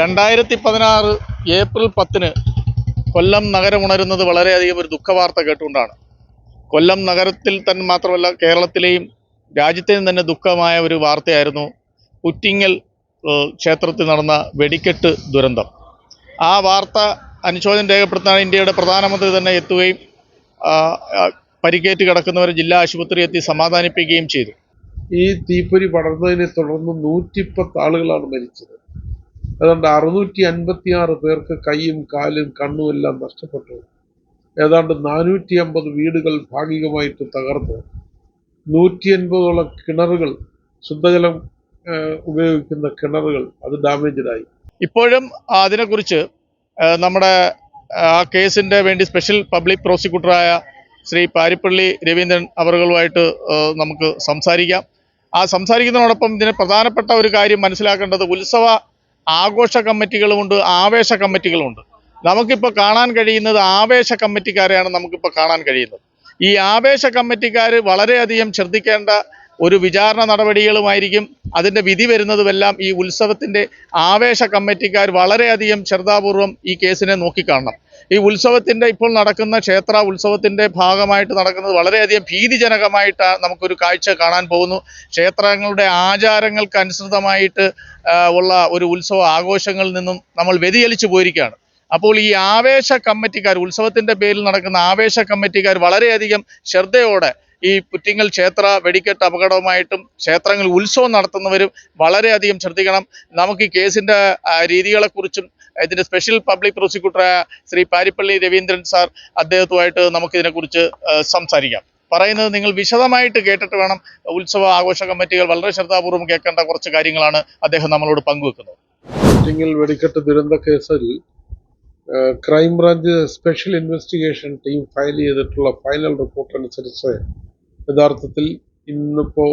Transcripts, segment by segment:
രണ്ടായിരത്തി പതിനാറ് ഏപ്രിൽ പത്തിന് കൊല്ലം നഗരം ഉണരുന്നത് വളരെയധികം ഒരു ദുഃഖവാർത്ത കേട്ടുകൊണ്ടാണ്. കൊല്ലം നഗരത്തിൽ തന്നെ മാത്രമല്ല കേരളത്തിലെയും രാജ്യത്തെയും തന്നെ ദുഃഖമായ ഒരു വാർത്തയായിരുന്നു പുറ്റിങ്ങൽ ക്ഷേത്രത്തിൽ നടന്ന വെടിക്കെട്ട് ദുരന്തം. ആ വാർത്ത അനുശോചനം രേഖപ്പെടുത്താൻ ഇന്ത്യയുടെ പ്രധാനമന്ത്രി തന്നെ എത്തുകയും പരിക്കേറ്റ് കിടക്കുന്നവരെ ജില്ലാ ആശുപത്രി എത്തി സമാധാനിപ്പിക്കുകയും ചെയ്തു. ഈ തീപ്പൊരി പടർന്നതിനെ തുടർന്ന് നൂറ്റിപ്പത്ത് ആളുകളാണ് മരിച്ചത്. ഏതാണ്ട് അറുന്നൂറ്റി അൻപത്തി ആറ് പേർക്ക് കൈയും കാലും കണ്ണും എല്ലാം നഷ്ടപ്പെട്ടു. ഏതാണ്ട് നാനൂറ്റി അമ്പത് വീടുകൾ ഭാഗികമായിട്ട് തകർന്നു. നൂറ്റി അൻപതോളം കിണറുകൾ ശുദ്ധജലം ഉപയോഗിക്കുന്ന കിണറുകൾ അത് ഡാമേജായി ഇപ്പോഴും അതിനെക്കുറിച്ച് നമ്മുടെ ആ കേസിന്റെ വേണ്ടി സ്പെഷ്യൽ പബ്ലിക് പ്രോസിക്യൂട്ടറായ ശ്രീ പാരിപ്പള്ളി രവീന്ദ്രൻ അവറുകളുമായിട്ട് നമുക്ക് സംസാരിക്കാം. ആ സംസാരിക്കുന്നതിനോടൊപ്പം ഇതിന് പ്രധാനപ്പെട്ട ഒരു കാര്യം മനസ്സിലാക്കേണ്ടത് ഉത്സവ ആഘോഷ കമ്മിറ്റികളുമുണ്ട് ആവേശ കമ്മിറ്റികളുമുണ്ട്. നമുക്കിപ്പോൾ കാണാൻ കഴിയുന്നത് ആവേശ കമ്മിറ്റിക്കാരെയാണ് നമുക്കിപ്പോൾ കാണാൻ കഴിയുന്നത്. ഈ ആവേശ കമ്മിറ്റിക്കാർ വളരെയധികം ശ്രദ്ധിക്കേണ്ട ഒരു വിചാരണ നടപടികളുമായിരിക്കും. അതിന്റെ വിധി വരുന്നതുമെല്ലാം ഈ ഉത്സവത്തിന്റെ ആവേശ കമ്മിറ്റിക്കാർ വളരെയധികം ശ്രദ്ധാപൂർവം ഈ കേസിനെ നോക്കിക്കാണണം. ഈ ഉത്സവത്തിന്റെ ഇപ്പോൾ നടക്കുന്ന ക്ഷേത്ര ഉത്സവത്തിന്റെ ഭാഗമായിട്ട് നടക്കുന്നത് വളരെയധികം ഭീതിജനകമായിട്ട് നമുക്കൊരു കാഴ്ച കാണാൻ പോകുന്നു. ക്ഷേത്രങ്ങളുടെ ആചാരങ്ങൾക്ക് അനുസൃതമായിട്ട് ഉള്ള ഒരു ഉത്സവ ആഘോഷങ്ങളിൽ നിന്നും നമ്മൾ വ്യതിചലിച്ചു പോയിരിക്കുകയാണ്. അപ്പോൾ ഈ ആവേശ കമ്മിറ്റിക്കാർ ഉത്സവത്തിന്റെ പേരിൽ നടക്കുന്ന ആവേശ കമ്മിറ്റിക്കാർ വളരെയധികം ശ്രദ്ധയോടെ ഈ പുറ്റിങ്ങൽ ക്ഷേത്ര വെടിക്കെട്ട് അപകടവുമായിട്ടും ക്ഷേത്രങ്ങളിൽ ഉത്സവം നടത്തുന്നവരും വളരെയധികം ശ്രദ്ധിക്കണം. നമുക്ക് ഈ കേസിന്റെ രീതികളെക്കുറിച്ചും ഇതിന്റെ സ്പെഷ്യൽ പബ്ലിക് പ്രോസിക്യൂട്ടറായ ശ്രീ പാരിപ്പള്ളി രവീന്ദ്രൻ സാർ അദ്ദേഹത്തുമായിട്ട് നമുക്കിതിനെക്കുറിച്ച് സംസാരിക്കാം. പറയുന്നത് നിങ്ങൾ വിശദമായിട്ട് കേട്ടിട്ട് വേണം ഉത്സവ ആഘോഷ കമ്മിറ്റികൾ വളരെ ശ്രദ്ധാപൂർവം കേൾക്കേണ്ട കുറച്ച് കാര്യങ്ങളാണ് അദ്ദേഹം നമ്മളോട് പങ്കുവെക്കുന്നത്. വെടിക്കെട്ട് ദുരന്ത കേസിൽ crime crime branch special investigation team file ചെയ്തിട്ടുള്ള ഫൈനൽ റിപ്പോർട്ട് അനുസരിച്ച് യഥാർത്ഥത്തിൽ ഇന്നിപ്പോൾ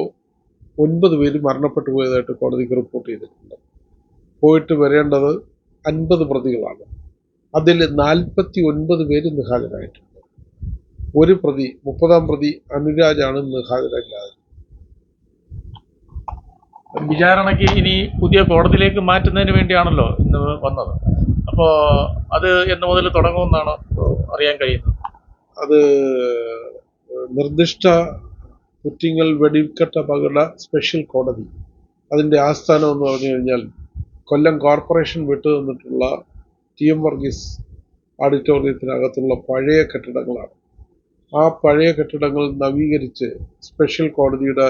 ഒൻപത് പേര് മരണപ്പെട്ടു പോയതായിട്ട് കോടതിക്ക് റിപ്പോർട്ട് ചെയ്തിട്ടുണ്ട്. പോയിട്ട് വരേണ്ടത് അൻപത് പ്രതികളാണ്. അതിൽ നാൽപ്പത്തി ഒൻപത് പേര് നിഹാജരായിട്ടുണ്ട്. ഒരു പ്രതി മുപ്പതാം പ്രതി അനുരാജാണ് നിഹാജരല്ലാതെ വിചാരണയ്ക്ക് ഇനി പുതിയ കോടതിയിലേക്ക് മാറ്റുന്നതിന് വേണ്ടിയാണല്ലോ ഇന്ന് വന്നത്. അപ്പോൾ അത് എന്ന് മുതൽ തുടങ്ങുമെന്നാണ് അറിയാൻ കഴിയുന്നത്. അത് നിർദ്ദിഷ്ട കുറ്റങ്ങൾ വെടിക്കെട്ട് അപകട സ്പെഷ്യൽ കോടതി. അതിന്റെ ആസ്ഥാനം എന്ന് പറഞ്ഞു കഴിഞ്ഞാൽ കൊല്ലം കോർപ്പറേഷൻ വിട്ടു നിന്നിട്ടുള്ള ടി എം വർഗീസ് ഓഡിറ്റോറിയത്തിനകത്തുള്ള പഴയ കെട്ടിടങ്ങളാണ്. ആ പഴയ കെട്ടിടങ്ങൾ നവീകരിച്ച് സ്പെഷ്യൽ കോടതിയുടെ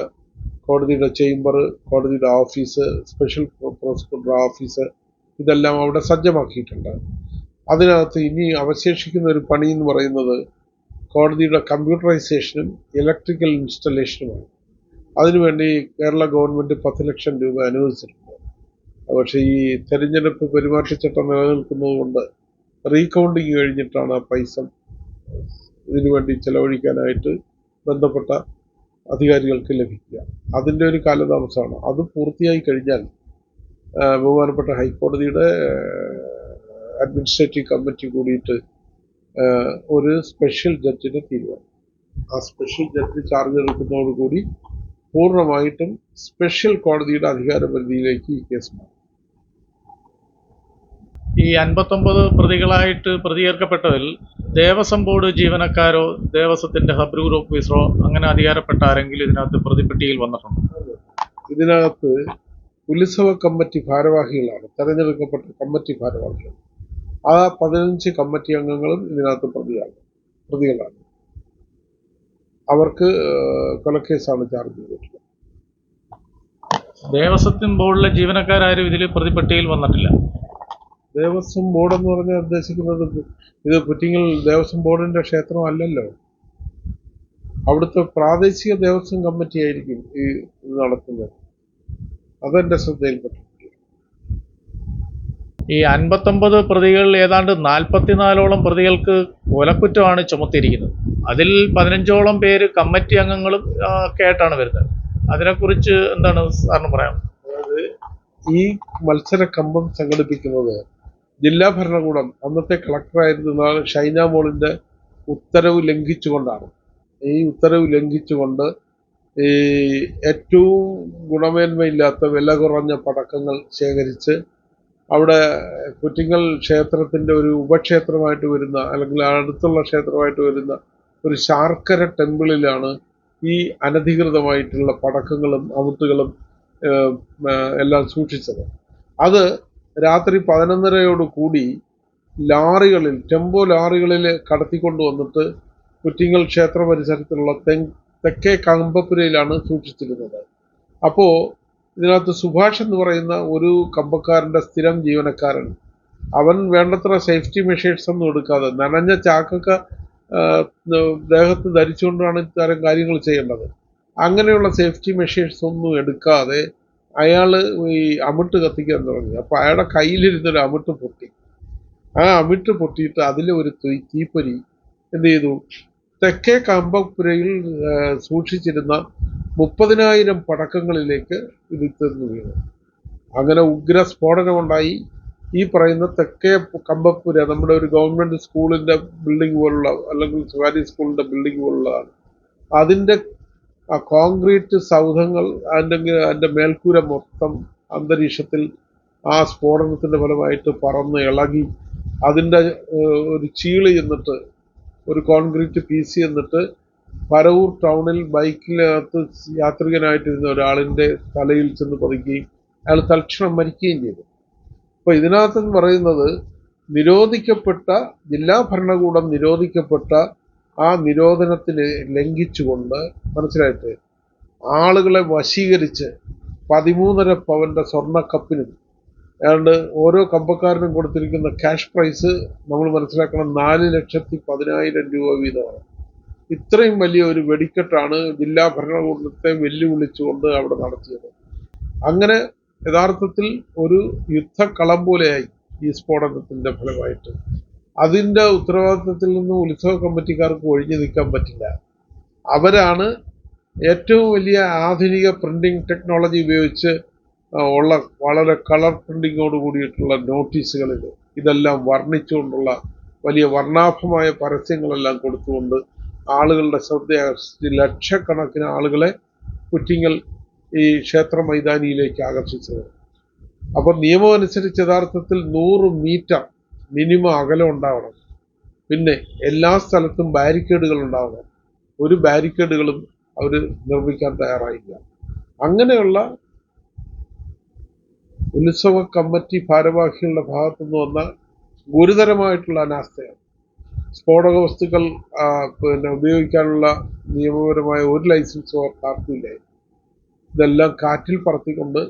കോടതിയുടെ ചേംബർ കോടതിയുടെ ഓഫീസ് സ്പെഷ്യൽ പ്രോസിക്യൂട്ടർ ഓഫീസ് ഇതെല്ലാം അവിടെ സജ്ജമാക്കിയിട്ടുണ്ട്. അതിനകത്ത് ഇനി അവശേഷിക്കുന്ന ഒരു പണി എന്ന് പറയുന്നത് കോടതിയുടെ കമ്പ്യൂട്ടറൈസേഷനും ഇലക്ട്രിക്കൽ ഇൻസ്റ്റലേഷനുമാണ്. അതിനുവേണ്ടി കേരള ഗവൺമെന്റ് പത്ത് ലക്ഷം രൂപ അനുവദിച്ചിട്ടുണ്ട്. പക്ഷേ ഈ തെരഞ്ഞെടുപ്പ് പെരുമാറ്റച്ചട്ടം നിലനിൽക്കുന്നത് കൊണ്ട് റീകൗണ്ടിങ് കഴിഞ്ഞിട്ടാണ് ആ പൈസ ഇതിനുവേണ്ടി ചെലവഴിക്കാനായിട്ട് ബന്ധപ്പെട്ട അധികാരികൾക്ക് ലഭിക്കുക. അതിന്റെ ഒരു കാലതാമസമാണ്. അത് പൂർത്തിയായി കഴിഞ്ഞാൽ ബഹുമാനപ്പെട്ട ഹൈക്കോടതിയുടെ അഡ്മിനിസ്ട്രേറ്റീവ് കമ്മിറ്റി കൂടിയിട്ട് ഒരു സ്പെഷ്യൽ ജഡ്ജിനെ തീരുമാനം. ആ സ്പെഷ്യൽ ജഡ്ജി ചാർജ് എടുക്കുന്നതോടുകൂടി പൂർണമായിട്ടും സ്പെഷ്യൽ കോടതിയുടെ അധികാരപരിധിയിലേക്ക് ഈ കേസ് മാറും. ഈ അൻപത്തൊമ്പത് പ്രതികളായിട്ട് പ്രതിയേർക്കപ്പെട്ടതിൽ ദേവസ്വം ബോർഡ് ജീവനക്കാരോ ദേവസ്വത്തിന്റെ ഹബ് ഗ്രൂപ്പ് ഓഫീസറോ അങ്ങനെ അധികാരപ്പെട്ട ആരെങ്കിലും ഇതിനകത്ത് പ്രതിപട്ടികയിൽ വന്നിട്ടുണ്ട്? ഇതിനകത്ത് ഉത്സവ കമ്മിറ്റി ഭാരവാഹികളാണ് തെരഞ്ഞെടുക്കപ്പെട്ട കമ്മിറ്റി ഭാരവാഹികൾ. ആ പതിനഞ്ച് കമ്മിറ്റി അംഗങ്ങളും ഇതിനകത്ത് പ്രതിയാണ് പ്രതികളാണ്. അവർക്ക് കൊലക്കേസാണ് ചാർജ് ചെയ്തിട്ടുള്ളത്. ദേവസ്വത്തിൻ ബോർഡിലെ ജീവനക്കാരും ഇതിൽ പ്രതിപട്ടികയിൽ വന്നിട്ടില്ല. ദേവസ്വം ബോർഡ് എന്ന് പറഞ്ഞാൽ ഉദ്ദേശിക്കുന്നത് ഇത് പുറ്റിങ്ങൽ ദേവസ്വം ബോർഡിന്റെ ക്ഷേത്രം അല്ലല്ലോ. അവിടുത്തെ പ്രാദേശിക ദേവസ്വം കമ്മിറ്റി ആയിരിക്കും ഈ നടത്തുന്നത്. അതെന്റെ ശ്രദ്ധയിൽപ്പെട്ടു ഈ അൻപത്തൊമ്പത് പ്രതികളിൽ ഏതാണ്ട് നാൽപ്പത്തിനാലോളം പ്രതികൾക്ക് കൊലക്കുറ്റമാണ് ചുമത്തിയിരിക്കുന്നത്. അതിൽ പതിനഞ്ചോളം പേര് കമ്മിറ്റി അംഗങ്ങളും ഒക്കെ ആയിട്ടാണ് വരുന്നത്. അതിനെക്കുറിച്ച് എന്താണ് സാറിന് പറയാം അതായത് ഈ മത്സര കമ്പം സംഘടിപ്പിക്കുന്നത് ജില്ലാ ഭരണകൂടം അന്നത്തെ കളക്ടറായിരുന്ന ഷൈന മോളിന്റെ ഉത്തരവ് ലംഘിച്ചുകൊണ്ടാണ്. ഈ ഉത്തരവ് ലംഘിച്ചുകൊണ്ട് ഈ ഏറ്റവും ഗുണമേന്മയില്ലാത്ത വില കുറഞ്ഞ പടക്കങ്ങൾ ശേഖരിച്ച് അവിടെ കുറ്റിങ്ങൽ ക്ഷേത്രത്തിന്റെ ഒരു ഉപക്ഷേത്രമായിട്ട് വരുന്ന അല്ലെങ്കിൽ അടുത്തുള്ള ക്ഷേത്രമായിട്ട് വരുന്ന ഒരു ശാർക്കര ടെമ്പിളിലാണ് ഈ അനധികൃതമായിട്ടുള്ള പടക്കങ്ങളും ഏഹ്, എല്ലാം സൂക്ഷിച്ചത്. അത് രാത്രി പതിനൊന്നരയോട് കൂടി ലാറികളിൽ ടെമ്പോ ലാറികളിൽ കടത്തിക്കൊണ്ട് വന്നിട്ട് കുറ്റിങ്ങൽ ക്ഷേത്ര പരിസരത്തുള്ള തെക്കേ കമ്പപ്പുരയിലാണ് സൂക്ഷിച്ചിരുന്നത്. അപ്പോൾ ഇതിനകത്ത് സുഭാഷ് എന്ന് പറയുന്ന ഒരു കമ്പക്കാരന്റെ സ്ഥിരം ജീവനക്കാരൻ. അവൻ വേണ്ടത്ര സേഫ്റ്റി മെഷേഴ്സ് ഒന്നും എടുക്കാതെ നനഞ്ഞ ചാക്കൊക്കെ ദേഹത്ത് ധരിച്ചുകൊണ്ടാണ് ഇത്തരം കാര്യങ്ങൾ ചെയ്യേണ്ടത്. അങ്ങനെയുള്ള സേഫ്റ്റി മെഷേഴ്സ് ഒന്നും എടുക്കാതെ അയാൾ ഈ അമിട്ട് കത്തിക്കാൻ തുടങ്ങി. അപ്പോൾ അയാളുടെ കയ്യിലിരുന്നൊരു അമിട്ട് പൊട്ടി. ആ അമിട്ട് പൊട്ടിയിട്ട് അതിലെ ഒരു തീപ്പൊരി എന്ത് ചെയ്തു? തെക്കേ കമ്പപ്പുരയിൽ സൂക്ഷിച്ചിരുന്ന മുപ്പതിനായിരം പടക്കങ്ങളിലേക്ക് ഇത് തീർന്നു വീണു. അങ്ങനെ ഉഗ്ര സ്ഫോടനമുണ്ടായി. ഈ പറയുന്ന തെക്കേ കമ്പപ്പുര നമ്മുടെ ഒരു ഗവൺമെന്റ് സ്കൂളിന്റെ ബിൽഡിംഗ് പോലുള്ള അല്ലെങ്കിൽ സ്വകാര്യ സ്കൂളിന്റെ ബിൽഡിംഗ് പോലുള്ളതാണ്. അതിന്റെ ആ കോൺക്രീറ്റ് സൗധങ്ങൾ അതിന്റെ അതിന്റെ മേൽക്കൂര മൊത്തം അന്തരീക്ഷത്തിൽ ആ സ്ഫോടനത്തിന്റെ ഫലമായിട്ട് പറന്ന് ഇളകി അതിന്റെ ഒരു ചീൾ ചെന്നിട്ട് ഒരു കോൺക്രീറ്റ് പീസ് ചെന്നിട്ട് പരവൂർ ടൗണിൽ ബൈക്കിനകത്ത് യാത്രികനായിട്ടിരുന്ന ഒരാളിന്റെ തലയിൽ ചെന്ന് പതിക്കുകയും അയാൾ തൽക്ഷണം മരിക്കുകയും ചെയ്തു. അപ്പൊ ഇതിനകത്ത് പറയുന്നത് നിരോധിക്കപ്പെട്ട ജില്ലാ ഭരണകൂടം നിരോധിക്കപ്പെട്ട ആ നിരോധനത്തിന് ലംഘിച്ചുകൊണ്ട് മനസ്സിലായിട്ട് ആളുകളെ വശീകരിച്ച് പതിമൂന്നര പവന്റെ സ്വർണക്കപ്പിനും ഏതാണ്ട് ഓരോ കമ്പക്കാരനും കൊടുത്തിരിക്കുന്ന ക്യാഷ് പ്രൈസ് നമ്മൾ മനസ്സിലാക്കണം നാല് ലക്ഷത്തി പതിനായിരം രൂപ വീതമാണ്. ഇത്രയും വലിയ ഒരു വെടിക്കെട്ടാണ് ജില്ലാ ഭരണകൂടത്തെ വെല്ലുവിളിച്ചുകൊണ്ട് അവിടെ നടത്തിയത്. അങ്ങനെ യഥാർത്ഥത്തിൽ ഒരു യുദ്ധക്കളം പോലെയായി ഈ സ്ഫോടനത്തിന്റെ ഫലമായിട്ട്. അതിന്റെ ഉത്തരവാദിത്വത്തിൽ നിന്ന് ഉത്സവ കമ്മിറ്റിക്കാർക്ക് ഒഴിഞ്ഞു നിൽക്കാൻ പറ്റില്ല. അവരാണ് ഏറ്റവും വലിയ ആധുനിക പ്രിന്റിംഗ് ടെക്നോളജി ഉപയോഗിച്ച് ഉള്ള വളരെ കളർ പ്രിന്റിങ്ങോട് കൂടിയിട്ടുള്ള നോട്ടീസുകളിൽ ഇതെല്ലാം വർണിച്ചുകൊണ്ടുള്ള വലിയ വർണാഭമായ പരസ്യങ്ങളെല്ലാം കൊടുത്തുകൊണ്ട് ആളുകളുടെ ശ്രദ്ധ ആകർഷിച്ച് ലക്ഷക്കണക്കിന് ആളുകളെ കുറ്റിങ്ങൽ ഈ ക്ഷേത്ര മൈതാനിയിലേക്ക് ആകർഷിച്ചത് അപ്പോൾ നിയമം അനുസരിച്ച് യഥാർത്ഥത്തിൽ നൂറ് മീറ്റർ മിനിമം അകലം ഉണ്ടാവണം. പിന്നെ എല്ലാ സ്ഥലത്തും ബാരിക്കേഡുകൾ ഉണ്ടാവണം. ഒരു ബാരിക്കേഡുകളും അവർ നിർമ്മിക്കാൻ തയ്യാറായില്ല. അങ്ങനെയുള്ള ഉത്സവ കമ്മിറ്റി ഭാരവാഹികളുടെ ഭാഗത്തു നിന്ന് വന്ന ഗുരുതരമായിട്ടുള്ള അനാസ്ഥയാണ്. സ്ഫോടക വസ്തുക്കൾ പിന്നെ ഉപയോഗിക്കാനുള്ള നിയമപരമായ ഒരു ലൈസൻസ് ആർക്കുമില്ലായിരുന്നു ഇതെല്ലാം കാറ്റിൽ പറത്തിക്കൊണ്ട്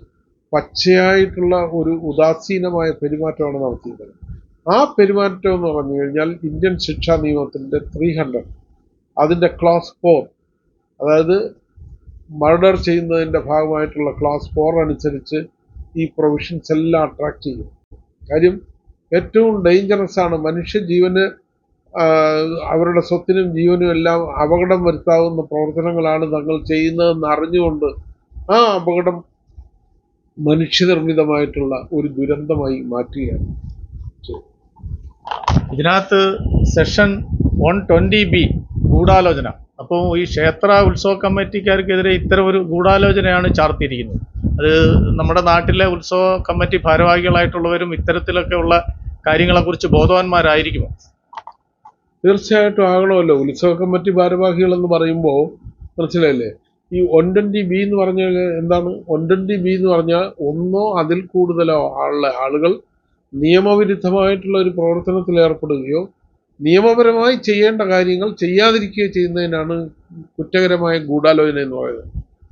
പച്ചയായിട്ടുള്ള ഒരു ഉദാസീനമായ പെരുമാറ്റമാണ് നടത്തിയത് ആ പെരുമാറ്റം എന്ന് പറഞ്ഞു കഴിഞ്ഞാൽ ഇന്ത്യൻ ശിക്ഷാ നിയമത്തിന്റെ ത്രീ ഹൺഡ്രഡ് അതിന്റെ ക്ലാസ് ഫോർ അതായത് മർഡർ ചെയ്യുന്നതിന്റെ ഭാഗമായിട്ടുള്ള ക്ലാസ് ഫോർ അനുസരിച്ച് ഈ പ്രൊവിഷൻസ് എല്ലാം അട്രാക്ട് ചെയ്യും. കാര്യം ഏറ്റവും ഡേഞ്ചറസ് ആണ് മനുഷ്യ ജീവന് അവരുടെ സ്വത്തിനും ജീവനും എല്ലാം അപകടം വരുത്താവുന്ന പ്രവർത്തനങ്ങളാണ് തങ്ങൾ ചെയ്യുന്നതെന്ന് അറിഞ്ഞുകൊണ്ട് ആ അപകടം മനുഷ്യനിർമ്മിതമായിട്ടുള്ള ഒരു ദുരന്തമായി മാറ്റുകയാണ്. ഇതിനകത്ത് സെഷൻ വൺ ട്വന്റി ബി ഗൂഢാലോചന. അപ്പോൾ ഈ ക്ഷേത്ര ഉത്സവ കമ്മിറ്റിക്കാർക്കെതിരെ ഇത്തരം ഒരു ഗൂഢാലോചനയാണ് ചാർത്തിയിരിക്കുന്നത്. അത് നമ്മുടെ നാട്ടിലെ ഉത്സവ കമ്മിറ്റി ഭാരവാഹികളായിട്ടുള്ളവരും ഇത്തരത്തിലൊക്കെ ഉള്ള കാര്യങ്ങളെക്കുറിച്ച് ബോധവാന്മാരായിരിക്കുമോ? തീർച്ചയായിട്ടും ആകണമല്ലോ. ഉത്സവ കമ്മിറ്റി ഭാരവാഹികൾ എന്ന് പറയുമ്പോൾ മനസ്സിലായില്ലേ? ഈ ഒൻ ട്വന്റി ബി എന്ന് പറഞ്ഞാൽ എന്താണ്? ഒൻ ട്വന്റി ബി എന്ന് പറഞ്ഞാൽ ഒന്നോ അതിൽ കൂടുതലോ ആളുകൾ നിയമവിരുദ്ധമായിട്ടുള്ള ഒരു പ്രവർത്തനത്തിൽ ഏർപ്പെടുകയോ നിയമപരമായി ചെയ്യേണ്ട കാര്യങ്ങൾ ചെയ്യാതിരിക്കുകയോ ചെയ്യുന്നതിനാണ് കുറ്റകരമായ ഗൂഢാലോചന എന്ന് പറയുന്നത്.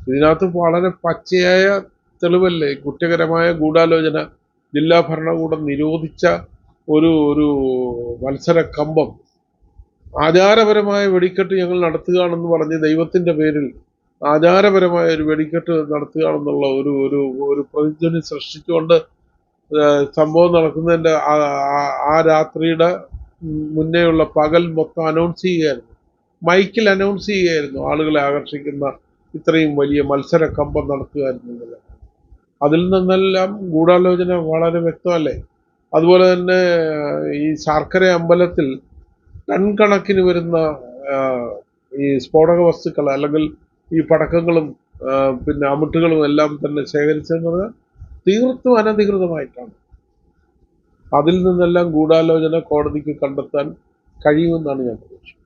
ഇതിനകത്ത് വളരെ പച്ചയായ തെളിവല്ലേ? കുറ്റകരമായ ഗൂഢാലോചന ജില്ലാ ഭരണകൂടം നിരോധിച്ച ഒരു ഒരു മത്സര കമ്പം. ആചാരപരമായ വെടിക്കെട്ട് ഞങ്ങൾ നടത്തുകയാണെന്ന് പറഞ്ഞ് ദൈവത്തിന്റെ പേരിൽ ആചാരപരമായ ഒരു വെടിക്കെട്ട് നടത്തുകയാണെന്നുള്ള ഒരു ഒരു ഒരു പ്രതിധ്വനി സൃഷ്ടിച്ചുകൊണ്ട് സംഭവം നടക്കുന്നതിന്റെ ആ- രാത്രിയുടെ മുന്നേയുള്ള പകൽ മൊത്തം അനൗൺസ് ചെയ്യുകയായിരുന്നു. മൈക്കിൽ അനൗൺസ് ചെയ്യുകയായിരുന്നു ആളുകളെ ആകർഷിക്കുന്ന ഇത്രയും വലിയ മത്സര കമ്പം നടത്തുകയായിരുന്നു എന്നുള്ളത് അതിൽ നിന്നെല്ലാം ഗൂഢാലോചന വളരെ വ്യക്തമല്ലേ? അതുപോലെ തന്നെ ഈ ശർക്കര അമ്പലത്തിൽ ടൺ കണക്കിന് വരുന്ന ഈ സ്ഫോടക വസ്തുക്കൾ അല്ലെങ്കിൽ ഈ പടക്കങ്ങളും പിന്നെ അമിട്ടുകളും എല്ലാം തന്നെ ശേഖരിച്ചെന്ന് പറഞ്ഞാൽ തീർത്തും അനധികൃതമായിട്ടാണ്. അതിൽ നിന്നെല്ലാം ഗൂഢാലോചന കോടതിക്ക് കണ്ടെത്താൻ കഴിയുമെന്നാണ് ഞാൻ പ്രതീക്ഷിക്കുന്നത്.